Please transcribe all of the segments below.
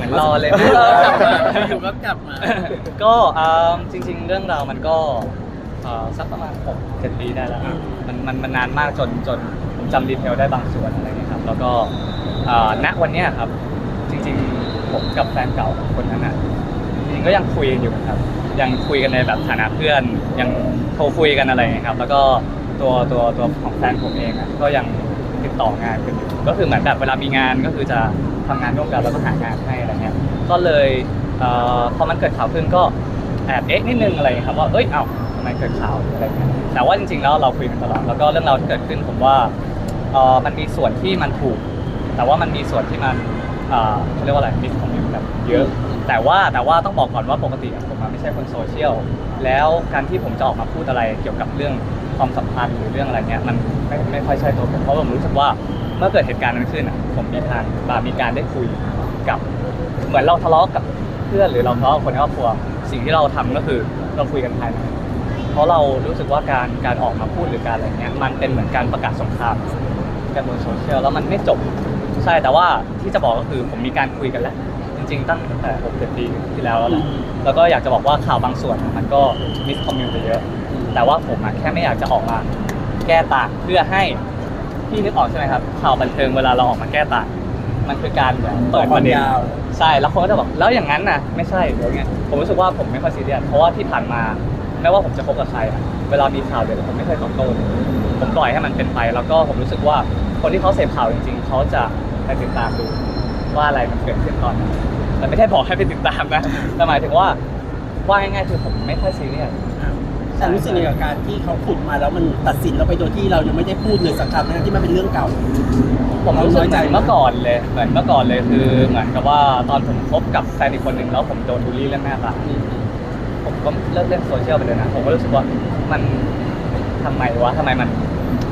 มือนรอเลยไหมเออกลับมาอยู่ก็กลับมา ก็อ่าจริง ๆ เรื่องราวมันก็อ่าสักประมาณหกเจ็ดปีได้แล้วครับมันมันมันนานมากจนจนผมจำดีเทลได้บางส่วนอะไรเงี้ยครับ แล้วก็อ่าณวันเนี้ยครับ จริงๆผมกับแฟนเก่าคนนั้นอะจริงๆก็ยังคุยกันอยู่ครับ ยังคุยกันในแบบฐานะเพื่อน ยังโทรคุยกันอะไรเงี้ยครับ แล้วก็ตัวตัวตัวของแฟนผมเองอะก็ยังติดต่องานกันอยู่ก็คือเหมือนแบบเวลามีงานก็คือจะ ทำงานร่วมกันแล้วก็หางานให้อะไรเงี้ยก็เลยเอ่อพอมันเกิดข่าวขึ้นก็แอบเอ๊ะนิดนึงอะไรเงี้ยครับว่าเอ้ยเอ้าทำไมเกิดข่าวอะไรเงี้ยแต่ว่าจริงๆแล้วเราคุยกันตลอดแล้วก็เรื่องราวที่เกิดขึ้นผมว่าเอ่อมันมีส่วนที่มันถูก แต่ว่ามันมีส่วนที่มันเอ่อเขาเรียกว่าอะไรมิสคอมมิวแบบเยอะ แต่ว่าแต่ว่าต้องบอกก่อนว่าปกติอะผมอะไม่ใช่คนโซเชียลแล้วการที่ผมจะออกมาพูดอะไรเกี่ยวกับเรื่องความสัมพันธ์หรือเรื่องอะไรเนี้ยมันไม่ไม่ค่อยใช่ตัวผมเพราะผมรู้สึกว่า เมื่อเกิดเหตุการณ์นั้นขึ้นอะผมมีทางบามีการได้คุยกับ เหมือนเราทะเลาะกับเพื่อนหรือเราทะเลาะกับคนในครอบครัว สิ่งที่เราทำก็คือเราคุยกันภายในเพราะเรารู้สึกว่าการการออกมาพูดหรือการอะไรเงี้ยมันเป็นเหมือนการประกาศสงครามกันบนโซเชียลแล้วมันไม่จบใช่แต่ว่าที่จะบอกก็คือผมมีการคุยกันแล้ว จริง ๆ ตั้งแต่หกเจ็ดปีที่แล้วแล้วแหละแล้วก็อยากจะบอกว่าข่าวบางส่วนมันก็มิสคอมมิวไปเยอะ แต่ว่าผมอะแค่ไม่อยากจะออกมาแก้ต่างเพื่อให้ พี่นึกออกใช่ไหมครับ ข่าวบันเทิงเวลาเราออกมาแก้ต่างมันคือการเหมือนเปิดประเด็นความยาว ใช่แล้วคนก็จะบอกแล้วอย่างนั้นน่ะ ไม่ใช่หรือไงผมรู้สึกว่าผมไม่ค่อยซีเรียสเพราะว่าที่ผ่านมาไม่ว่าผมจะคบกับใครอะเวลามีข่าวเดี๋ยวผมไม่เคยตอบโต้เลยผมปล่อยให้มันเป็นไป แล้วก็ผมรู้สึกว่าคนที่เขาเสพข่าวจริง ๆเขาจะไปติดตามดูว่าอะไรมันเกิดขึ้นตอนนั้นแต่ไม่ได้บอกให้ไปติดตามนะแต่หมายถึงว่าว่าง่ายๆคือผมไม่ค่อยซีเรียส แต่รู้สึกยังไงกับการที่เขาขุดมาแล้วมันตัดสินเราไปโดยที่เรายังไม่ได้พูดเลยสักคำทั้งที่มันเป็นเรื่องเก่า ผมรู้สึกเราน้อยใจเหมือนเมื่อก่อนเลยเหมือนเมื่อก่อนเลยคือเหมือนกับว่าตอนผมคบกับแฟนอีกคนหนึ่งแล้วผมโดนบูลลี่เรื่องหน้าตาผมก็เลิกเล่นโซเชียลไปเลยนะผมก็รู้สึกว่ามันทำไมวะทำไมมัน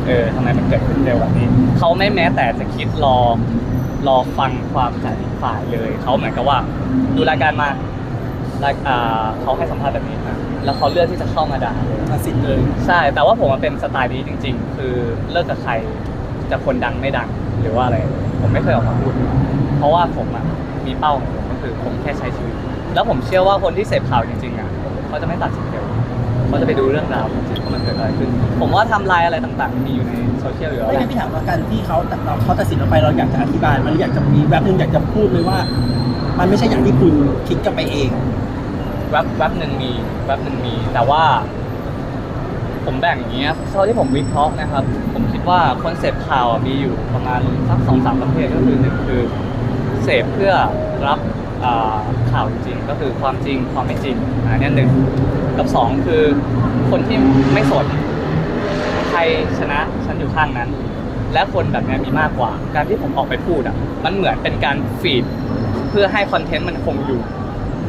เออทำไมมันเกิดขึ้นเร็วแบบนี้เขาไม่แม้แต่จะคิดรอรอฟังความจากอีกฝ่ายเลยเขาเหมือนกับว่า ดูรายการมารายอ่าเขาให้สัมภาษณ์แบบนี้มา แล้วเขาเลือกที่จะเข้ามาด่าเลยตัดสินเลยใช่ แต่ว่าผมมันเป็นสไตล์นี้จริง ๆ คือเลิกกับใครจะคนดังไม่ดังหรือว่าอะไร ผมไม่เคยออกมาพูด เพราะว่าผมอะมีเป้าของผมก็คือผมแค่ใช้ชีวิต แล้วผมเชื่อว่าคนที่เสพข่าวจริงๆอะเขาจะไม่ตัดสินเร็วเขาจะไปดูเรื่องราวจริงๆว่ามันเกิดอะไรขึ้น ผมว่าไทำลายอะไรต่างๆ มีอยู่ในโซเชียลอยู่แล้วไม่แหงั้ละนพี่ถามว่าการที่เขาเราเขาตัดสินเราไปเราอยากจะอธิบาย มันอยากจะมีแบบนึงอยากจะพูดเลยว่า มันไม่ใช่อย่างที่คุณคิดกันไปเอง แวบแวบหนึ่งมีแวบหนึ่งมี แต่ว่า ผมแบ่งอย่างเงี้ยเท่าที่ผมวิเคราะห์นะครับ ผมคิดว่าคอนเสพข่าวอะมีอยู่ประมาณสักสองสามประเภทก็คือหนึ่งคือเสพเพื่อรับอ่าข่าวจริงก็คือความจริงความไม่จริงอันนี้หนึ่งกับสองคือคนที่ไม่สนใครชนะฉันอยู่ข้างนั้น และคนแบบเนี้ยมีมากกว่า การที่ผมออกไปพูดอะมันเหมือนเป็นการฟีดเพื่อให้คอนเทนต์มันคงอยู่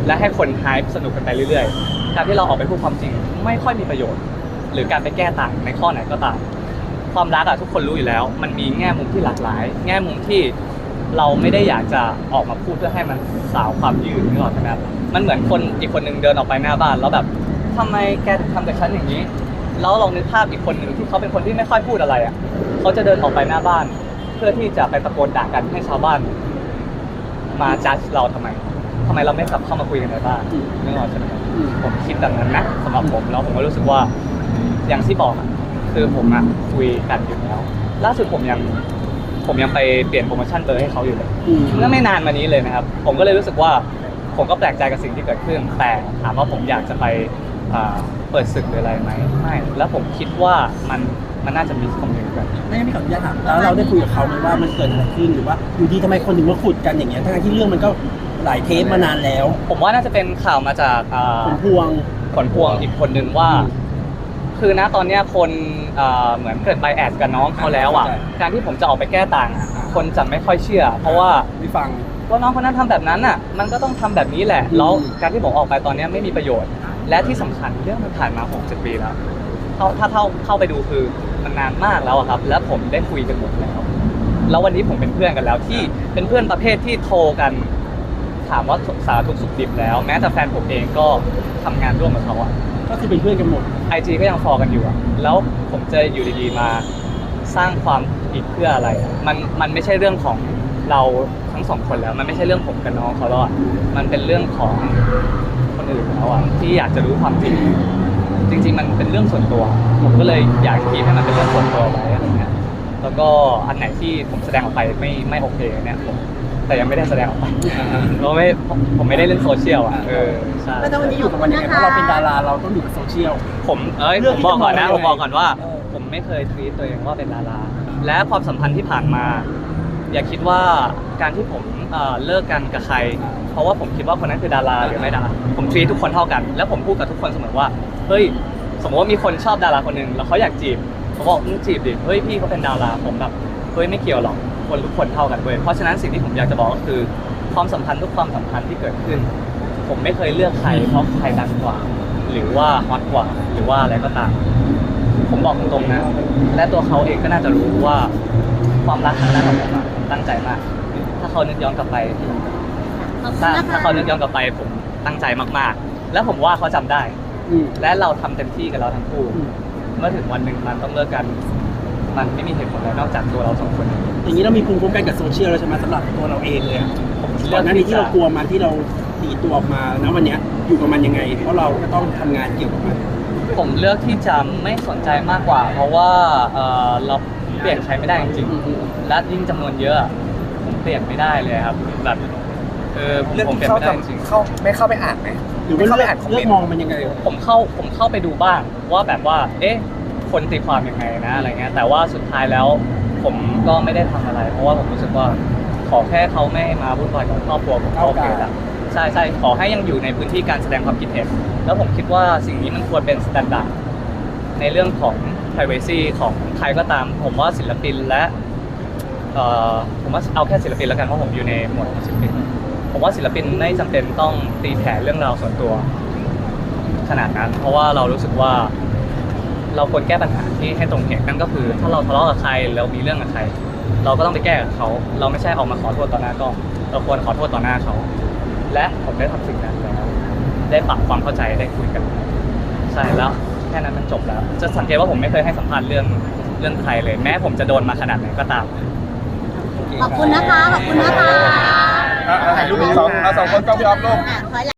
และให้คนไฮป์สนุกกันไปเรื่อยๆการที่เราออกไปพูดความจริงไม่ค่อยมีประโยชน์ หรือการไปแก้ต่างในข้อไหนก็ตามความรักอะทุกคนรู้อยู่แล้ว มันมีแง่มุมที่หลากหลาย แง่มุมที่เราไม่ได้อยากจะออกมาพูดเพื่อให้มันสาวความยืดนึกออกไหมครับมันเหมือนคนอีกคนหนึ่งเดินออกไปหน้าบ้านแล้วแบบทำไมแกถึงทำกับฉันอย่างนี้ แล้วลองนึกภาพอีกคนหนึ่งที่เขาเป็นคนที่ไม่ค่อยพูดอะไรอะเขาจะเดินออกไปหน้าบ้าน เพื่อที่จะไปตะโกนด่ากันให้ชาวบ้าน มาจัดเราทำไม มเราไม่กลับเข้ามาคุยกันในบ้านนึกออกใช่ไหมครับอืมผมคิดแบบนั้นนะสำหรับผมแล้วผมก็รู้สึกว่าอย่างที่บอกอะคือผมอะคุยกันอยู่แล้ว ล่าสุดผมยังผมยังไปเปลี่ยนโปรโมชั่นเบอร์ให้เขาอยู่เลยอืมเมื่อไม่นานมานี้เลยนะครับ ผมก็เลยรู้สึกว่าผมก็แปลกใจกับสิ่งที่เกิดขึ้น แต่ถามว่าผมอยากจะไปอ่าเปิดศึกหรืออะไรไหมไม่ แล้วผมคิดว่ามัน มันน่าจะมีคอมเมนต์กันไม่งั้นพี่ขออนุญาตถามแล้วเราได้คุยกับเขาไหมว่ามันเกิดอะไรขึ้นหรือว่าอยู่ดีทำไมคนถึงมาขุดกันอย่างเงี้ยทั้งที่เรื่องมันก็หลายเทปมานานแล้ว ผมว่าน่าจะเป็นข่าวมาจากอ่าผลพวงผลพวงอีกคนนึงว่า คือนะตอนเนี้ยคนเอ่อเหมือนเกิดไบแอดกับน้องเขาแล้วอะเข้าใจการที่ผมจะออกไปแก้ต่างอะคนจะไม่ค่อยเชื่อ เพราะว่าพี่ฟัง ว่าน้องคนนั้นทำแบบนั้นอะ มันก็ต้องทำแบบนี้แหละอืมแล้วการที่ผมออกไปตอนเนี้ยไม่มีประโยชน์ และที่สำคัญเรื่องมันผ่านมา 60 ปีแล้วเข้าถ้าเข้าเข้าไปดูคือ มันนานมากแล้วอะครับ แล้วผมได้คุยกันหมดแล้ว แล้ววันนี้ผมเป็นเพื่อนกันแล้วที่เป็นเพื่อนประเภทที่โทรกันถามว่าสารทุกข์สุขดิบแล้ว แม้แต่แฟนผมเองก็ทำงานร่วมกับเขาอะก็คือเป็นเพื่อนกันหมดไอจีก็ยังฟอลกันอยู่อะแล้วผมจะอยู่ดีๆมาสร้างความผิดเพื่ออะไรอะมันมันไม่ใช่เรื่องของเราทั้งทั้งสองคนแล้ว มันไม่ใช่เรื่องผมกับน้องเขาแล้วอะมันเป็นเรื่องของคนอื่นแล้วอะที่อยากจะรู้ความจริง จริง ๆ มันเป็นเรื่องส่วนตัว ผมก็เลยอยากคีบให้มันเป็นเรื่องส่วนตัวไว้อะไรเงี้ยแล้วก็อันไหนที่ผมแสดงออกไปไม่ไม่โอเคเนี่ยผมแต่ยังไม่ได้แสดงออกไปเราไม่ผมผมไม่ได้เล่นโซเชียลอะเออใช่แล้วถ้าวันนี้อยู่กับมันยังไงเพราะเราเป็นดาราเราต้องอยู่กับโซเชียลผมเอ้ยเรื่ผองมบอกก่อนนะที่ผมบอกก่อนว่าเออผมไม่เคยทวีตตัวเองว่าเป็นดาราและความสัมพันธ์ที่ผ่านมา อย่าคิดว่าการที่ผมเอ่อเลิกกันกับใคร เพราะว่าผมคิดว่าคนนั้นคือดาราหรือไม่ดาราผมทวีตทุกคนเท่ากัน แล้วผมพูดกับทุกคนเสมอว่า เฮ้ยสมมติว่ามีคนชอบดาราคนหนึ่งแล้วเขาอยากจีบผมบอกมึงจีบดิเฮ้ยพี่เขาเป็นดาราผมแบบเฮ้ยไม่เกี่ยวหรอกคนทุกคนเท่ากันเว้ยเพราะฉะนั้นสิ่งที่ผมอยากจะบอกก็คือความสัมพันธ์ทุกความสัมพันธ์ที่เกิดขึ้น ผมไม่เคยเลือกใครเพราะใครดังกว่า หรือว่าฮอตกว่าหรือว่าอะไรก็ตามผมบอกตรงๆนะ และตัวเขาเองก็น่าจะรู้ว่า ความรักครั้งนั้นของผมอะตั้งใจมาก ถ้าเขานึกย้อนกลับไป ขอบคุถ้าณนะถ้าคะ เขานึกย้อนกลับไปผมตั้งใจมากๆ และผมว่าเขาจำได้ อืม และเราทำเต็มที่กับเราทั้งคู่อืมเมื่อถึงวันหนึ่งมันต้องเลิกกัน มันไม่มีเหตุผลอะไรนอกจากตัวเราสองคนอย่างนี้เรามีภูมิคุ้มกันกับโซเชียลแล้วใช่ไหมสำหรับตัวเราเองเลยอะผมก่เลืออนกหน้านี้ที่ที่จะเรากลัวมันที่เราตีตัวออกมานะวันเนี้ยอยู่กับมันยังไง เพราะเราก็ต้องทำงานเกี่ยวกับมัน ผมเลือกที่จะไม่สนใจมากกว่า เพราะว่าเอ่อเราเปลี่ยนใช้ไม่ได้จริงอืมๆและยิ่งจำนวนเยอะผมเปลี่ยนไม่ได้เลยครับแบบเออผมเรื่องผมเปลี่ยนเข้าไม่ได้จริงเข้าไม่เข้าไปอ่านไหม หรือไม่ว่าเข้าไปเลือกอ่านคอมเลืเมอกนต์มองมันยังไง ผมเข้าผมเข้าไปดูบ้างว่าแบบว่า เอ๊ะ คนตีความยังไงนะอะไรเงี้ย แต่ว่าสุดท้ายแล้ว ผมก็ไม่ได้ทำอะไร เพราะว่าผมรู้สึกว่าขอแค่เขาไม่มาวุ่นวายกับครอบครัวผมก็โอเคแล้วใช่ใช่ขอให้ยังอยู่ในพื้นที่การแสดงความคิดเห็น แล้วผมคิดว่าสิ่งนี้มันควรเป็นสแตนดาร์ดในเรื่องของ privacy ของใครก็ตาม ผมว่าศิลปินและเอ่อผมว่าเอาแค่ศิลปินแล้วกันเพราะผมอยู่ในหมวดของศิลปิน ผมว่าศิลปินไม่จำเป็นต้องตีแผ่เรื่องราวส่วนตัวขนาดนั้น เพราะว่าเรารู้สึกว่า เราควรแก้ปัญหาที่ให้ตรงเหตุนั่นก็คือ ถ้าเราทะเลาะกับใครเรามีเรื่องกับใคร เราก็ต้องไปแก้กับเขา เราไม่ใช่ออกมาขอโทษต่อหน้ากล้องเราควรขอโทษต่อหน้าเขา และผมได้ทำสิ่งนั้นแล้วได้ปรับความเข้าใจได้คุยกันใช่แล้วแค่นั้นมันจบแล้ว จะสังเกตว่าผมไม่เคยให้สัมภาษณ์เรื่องเรื่องใครเลย แม้ผมจะโดนมาขนาดไหนก็ตามขอบคุณนะคะขอบคุณนะคะ ถ่ายรูปสองเอาสองคนกล้องพี่ออฟลูกอะถอยหลัง